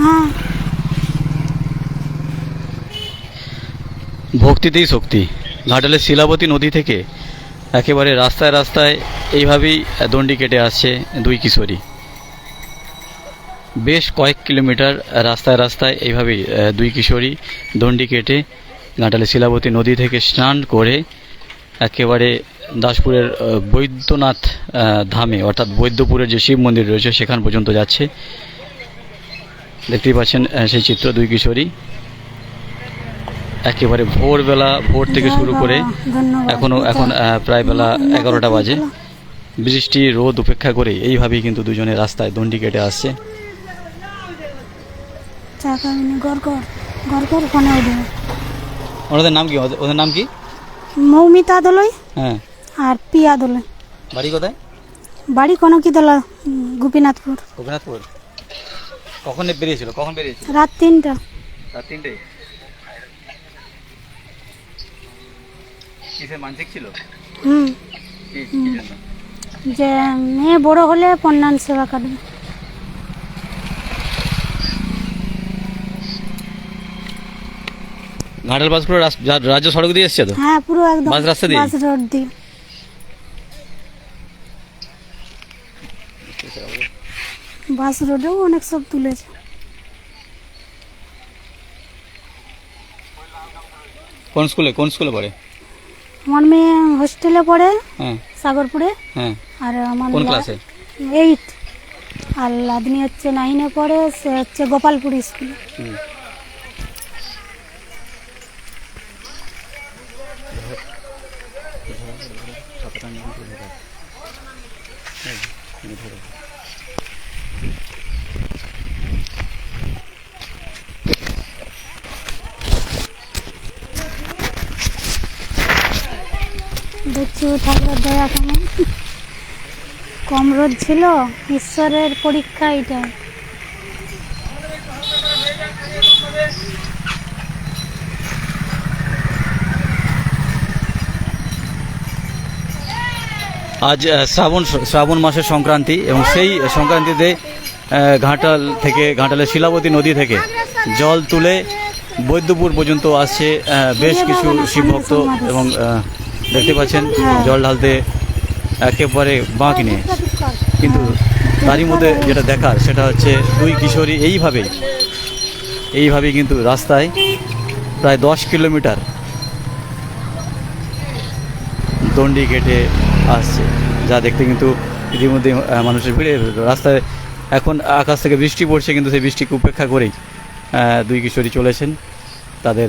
হ্যাঁ। ভক্তিতেই শক্তি। ঘাটালের শিলাবতী নদী থেকে একেবারে রাস্তায় রাস্তায় এইভাবেই দণ্ডি কেটে আসছে দুই কিশোরী। বেশ কয়েক কিলোমিটার রাস্তায় রাস্তায় এইভাবেই দুই কিশোরী দণ্ডি কেটে ঘাটালের শিলাবতী নদী থেকে স্নান করে একেবারে দাসপুরের বৈদ্যনাথ ধামে, অর্থাৎ বৈদ্যপুরের যে শিব মন্দির রয়েছে সেখান পর্যন্ত যাচ্ছে। দেখতেই পাচ্ছেন সেই চিত্র দুই কিশোরী। একেবারে ভোরবেলা ভোর থেকে শুরু করে ধন্যবাদ। এখনও প্রায় বেলা এগারোটা বাজে। বৃষ্টি রোদ উপেক্ষা করে এইভাবেই কিন্তু দুজনে রাস্তায় দণ্ডি কেটে আসছে। ওনাদের নাম কি? ওদের- নাম কি? মৌমিতা দলই হ্যাঁ। আর পিয়া দলই। বাড়ি কোথায়? বাড়ি কোনো কি দলা গোপীনাথপুর। গোপীনাথপুর? কখন বেরিয়েছিল? কখন বেরিয়েছিল? রাত তিনটা। রাত তিনটে কিসের মানসিক ছিল? হুম। কি কি জন্য? যে মেয়ে বড় হলে পণ্যান সেবা কাটবে ঘাটাল বাসপুর রাজ্য সড়ক দিয়ে এসছে তো? হ্যাঁ পুরো একদম। বাস রাস্তা দিয়ে? বাস রোড দিয়ে। বাস রোডেও অনেক সব তুলেছে। কোন স্কুলে কোন স্কুলে পড়ে? আমার মেয়ে হোস্টেলে পড়ে হ্যাঁ। সাগরপুরে। হ্যাঁ। আর আমার কোন ক্লাসে? এইট আর লাদনি হচ্ছে নাইনে পড়ে সে হচ্ছে গোপালপুর স্কুলে। হুম। দেখছি ঠাকুরের দয়া কেমন কম রোদ ছিল, ঈশ্বরের পরীক্ষা এটা। আজ শ্রাবণ শ্রাবণ মাসের সংক্রান্তি এবং সেই সংক্রান্তিতে ঘাটাল থেকে, ঘাটালের শিলাবতী নদী থেকে জল তুলে বৈদ্যপুর পর্যন্ত আসছে বেশ কিছু শিবভক্ত এবং দেখতে পাচ্ছেন জল ঢালতে একেবারে বাঁক নিয়ে কিন্তু তারই মধ্যে যেটা দেখার সেটা হচ্ছে দুই কিশোরী এইভাবেই এইভাবেই কিন্তু রাস্তায় প্রায় দশ কিলোমিটার দণ্ডি কেটে আসছে যা দেখতে কিন্তু ইতিমধ্যে মানুষের ভিড়ে রাস্তায় এখন আকাশ থেকে বৃষ্টি পড়ছে কিন্তু সেই বৃষ্টিকে উপেক্ষা করেই দুই কিশোরী চলেছেন। তাদের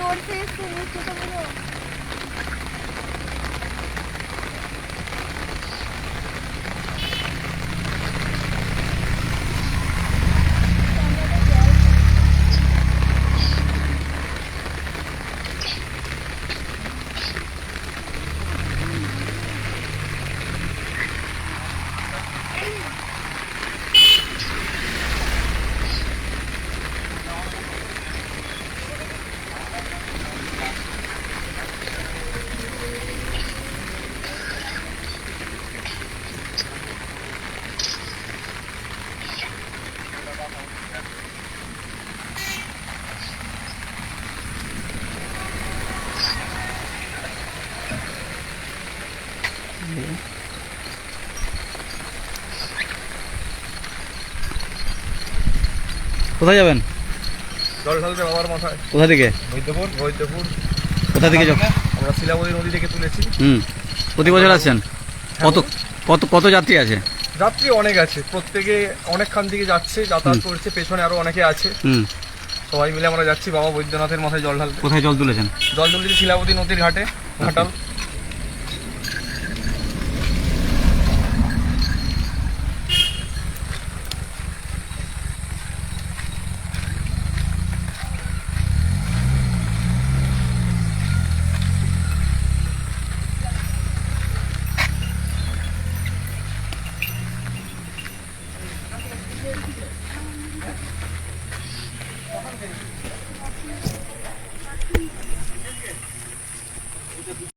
ज़ोर से इसको नीचे तो मिलो কোথায় যাবেন? জল ঢালবে বাবার মাথায়। কোথা থেকে? বৈদ্যপুর বৈদ্যপুর কোথা থেকে আমরা শিলাবতী নদী থেকে তুলেছি। হুম। প্রতি বছর আসছেন কত কত কত যাত্রী আছে? যাত্রী অনেক আছে। প্রত্যেকে অনেকখান থেকে যাচ্ছে যাতায়াত করছে পেছনে আরও অনেকে আছে। হুম। সবাই মিলে আমরা যাচ্ছি বাবা বৈদ্যনাথের মাথায় জল ঢালতে। কোথায় জল তুলেছেন? জল তুলেছি শিলাবতী নদীর ঘাটে ঘাটাল।